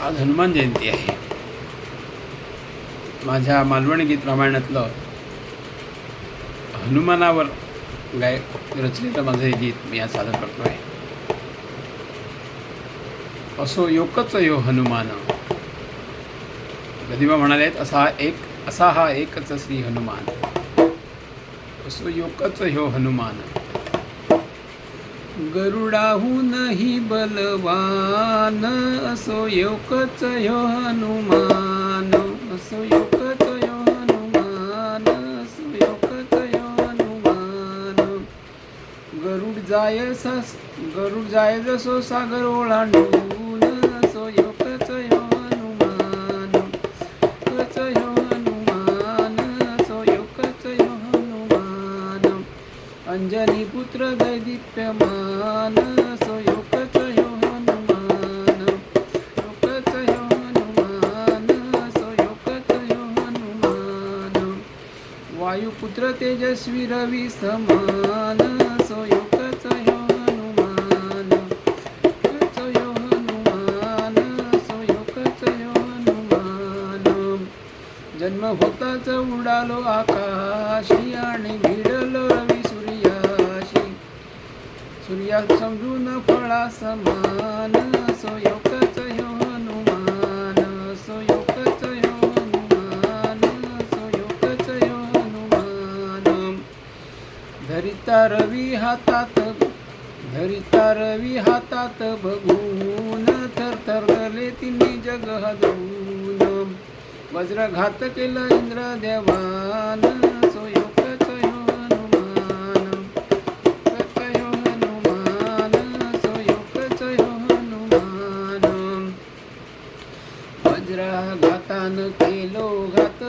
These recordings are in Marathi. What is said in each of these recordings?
आज हनुमान जयंती आहे. माझ्या मालवणी गीत रामायणातलं हनुमानावर गाय रचलेलं माझं हे गीत मी आज सादर करतो आहे असो योकच यो हनुमान. गदिमा म्हणालेत असा हा एक असा हा एकच श्री हनुमान. असो योकच ह्यो हनुमान. गरुडाहूनही बलवान असो योकच यो हनुमान असो योकच यो हनुमान असो योकच यो हनुमान. गरुड जाय सस गरुड जाय जसो सागर ओलांडून अंजनी पुत्र दैदिप्यमान असो यो हनुमान योगच यो हनुमान असो योकच ह्यो हनुमान वायुपुत्र तेजस्वी रवी समान असो योकच ह्यो हनुमान योकच यो हनुमान असो योकच ह्यो हनुमान जन्म होताच उडालो आकाशी आणि भिडलो सूर्या समजून फळा समान असो योकच हनुमान असो योकच हनुमान असो योकच हनुमान. धरिता रवी हातात धरिता रवी हातात बघून थरथरले तिन्ही जग हलवून. वज्रघात केलं इंद्र देवान घातान केलो घात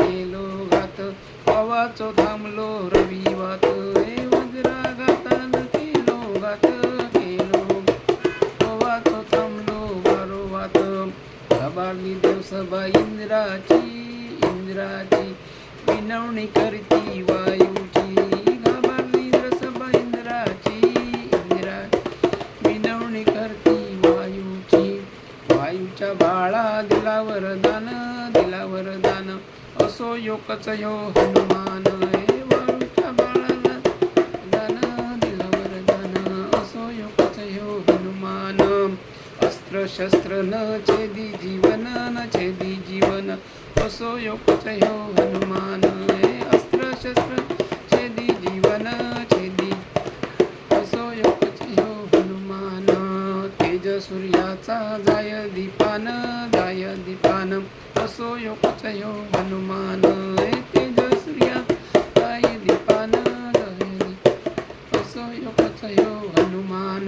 केलो घात. पवाचो थांबलो रवी वात. ए वज्रघातान केलो घात केलो. पवाचो थांबलो वारो वात. घाबारली देवसभा इंद्राची इंद्राची विनवणी करती वायू. वरदान दिला वरदान. असो योकच यो हनुमान. ए वायूच्या बाळाला दान दिला वरदान. असो योकच यो हनुमान. अस्त्र शस्त्र न छेदी जीवन न छेदी जीवन. असो योकच ह्यो हनुमान. याचा जाय दीपान जाय दीपान. असो योकच यो हनुमान. तेज सूर्या जाय दीपान जाय असो यो कचयो हनुमान.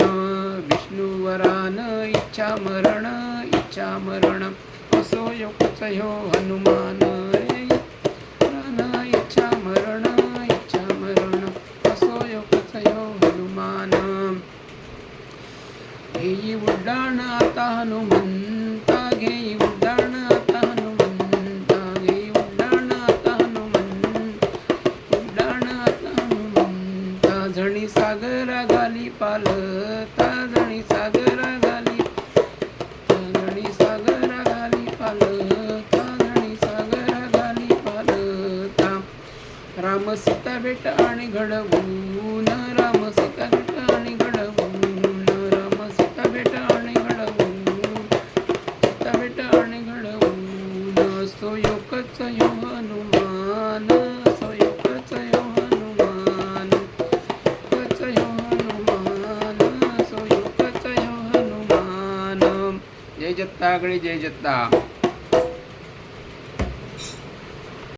विष्णुवरान इच्छा मरण इच्छा मरण असो योकच ह्यो हनुमान. हनुमंत घेई उड्डाण हनुमंत हनुमंता घेई उड्डाण आता हनुमंत उड्डाण आता हनुमंता. झणी सागरा गाली पालता झणी सागरा गाली झणी सागरा घाली पालता झणी सागरा गाली पालता. राम सीता भेट आणि घडवून जय जत्ता गडी जय जत्ता